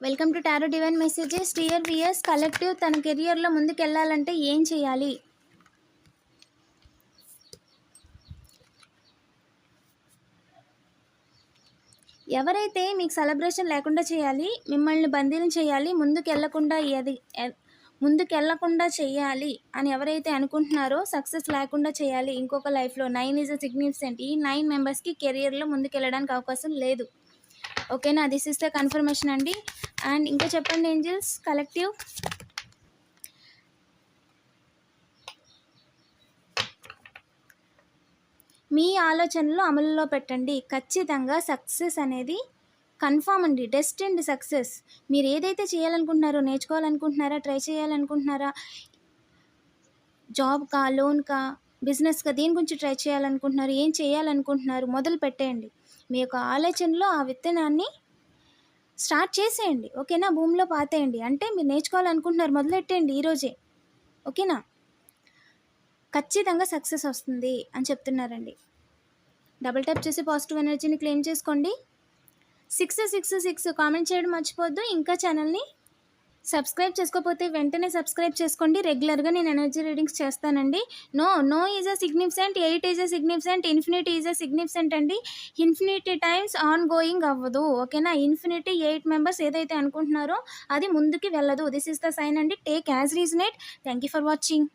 Welcome to tarot divine messages dear viewers collective తన కెరియర్లో ముందుకెళ్ళాలంటే ఏం చేయాలి? ఎవరైతే మీకు సెలబ్రేషన్ లేకుండా చేయాలి మిమ్మల్ని బందీలు చేయాలి ముందుకు వెళ్ళకుండా ఎది ఎ- ముందుకు వెళ్ళకుండా చేయాలి అని ఎవరైతే అనుకుంటున్నారో సక్సెస్ లేకుండా చేయాలి. ఇంకొక లైఫ్లో నైన్ ఈజ్ అ సిగ్నిఫికెంట్ ఈ నైన్ మెంబర్స్కి కెరియర్లో ముందుకు వెళ్ళడానికి అవకాశం లేదు. ఓకేనా దిస్ ఇస్ ద కన్ఫర్మేషన్ అండి అండ్ ఇంకా చెప్పండి ఏంజల్స్ కలెక్టివ్ మీ ఆలోచనలు అమలులో పెట్టండి. ఖచ్చితంగా సక్సెస్ అనేది కన్ఫామ్ అండి. డెస్టిన్డ్ సక్సెస్ మీరు ఏదైతే చేయాలనుకుంటున్నారో నేర్చుకోవాలనుకుంటున్నారా ట్రై చేయాలనుకుంటున్నారా జాబ్కా లోన్కా బిజినెస్కా దేని గురించి ట్రై చేయాలనుకుంటున్నారు ఏం చేయాలనుకుంటున్నారు మొదలు పెట్టేయండి. మీ యొక్క ఆలోచనలో ఆ విత్తనాన్ని స్టార్ట్ చేసేయండి. ఓకేనా? భూమిలో పాతేయండి. అంటే మీరు నేర్చుకోవాలనుకుంటున్నారు మొదలెట్టేయండి ఈరోజే ఓకేనా? ఖచ్చితంగా సక్సెస్ వస్తుంది అని చెప్తున్నారండి. డబుల్ ట్యాప్ చేసి పాజిటివ్ ఎనర్జీని క్లెయిమ్ చేసుకోండి. సిక్స్ సిక్స్ సిక్స్ కామెంట్ చేయడం మర్చిపోద్దు ఇంకా ఛానల్ని సబ్స్క్రైబ్ చేసుకోకపోతే వెంటనే సబ్స్క్రైబ్ చేసుకోండి. రెగ్యులర్గా నేను ఎనర్జీ రీడింగ్స్ చేస్తానండి. No no is a significant eight is a significant infinity is a significant అండి. ఇన్ఫినిటీ టైమ్స్ ఆన్ గోయింగ్ అవ్వదు. ఓకేనా? ఇన్ఫినిటీ ఎయిట్ మెంబర్స్ ఏదైతే అనుకుంటున్నారో అది ముందుకి వెళ్ళదు. దిస్ ఇస్ ద సైన్ అండి. Take as resonate. Thank you for watching.